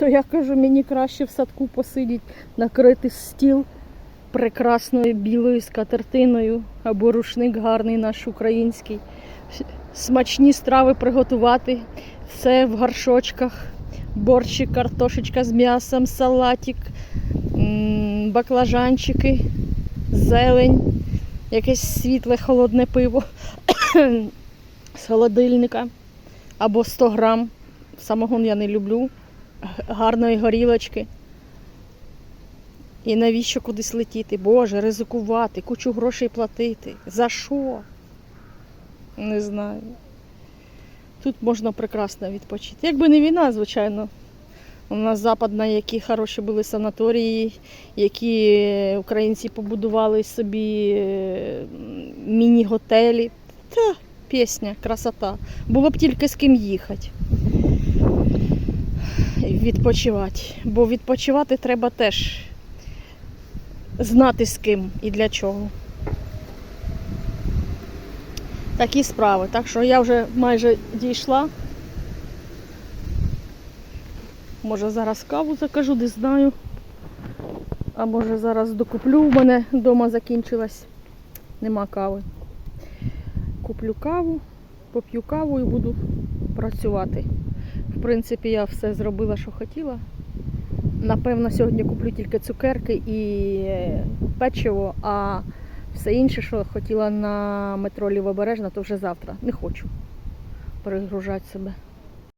То я кажу, мені краще в садку посидіти, накрити стіл прекрасною білою скатертиною або рушник гарний наш український. Смачні страви приготувати. Все в горшочках. Борщик, картошечка з м'ясом, салатик, баклажанчики, зелень, якесь світле холодне пиво з холодильника або 100 грам. Самогон я не люблю. Гарної горілочки. І навіщо кудись летіти? Боже, ризикувати, кучу грошей платити. За що? Не знаю. Тут можна прекрасно відпочити. Якби не війна, звичайно. У нас западна, які хороші були санаторії, які українці побудували собі міні-готелі. Та, пісня, красота. Було б тільки з ким їхати. Відпочивати. Бо відпочивати треба теж знати з ким і для чого. Такі справи. Так що я вже майже дійшла. Може зараз каву закажу, не знаю. А може зараз докуплю. У мене вдома закінчилась. Нема кави. Куплю каву, поп'ю каву і буду працювати. В принципі, я все зробила, що хотіла. Напевно, сьогодні куплю тільки цукерки і печиво, а все інше, що хотіла на метро Лівобережна, то вже завтра. Не хочу перегружати себе.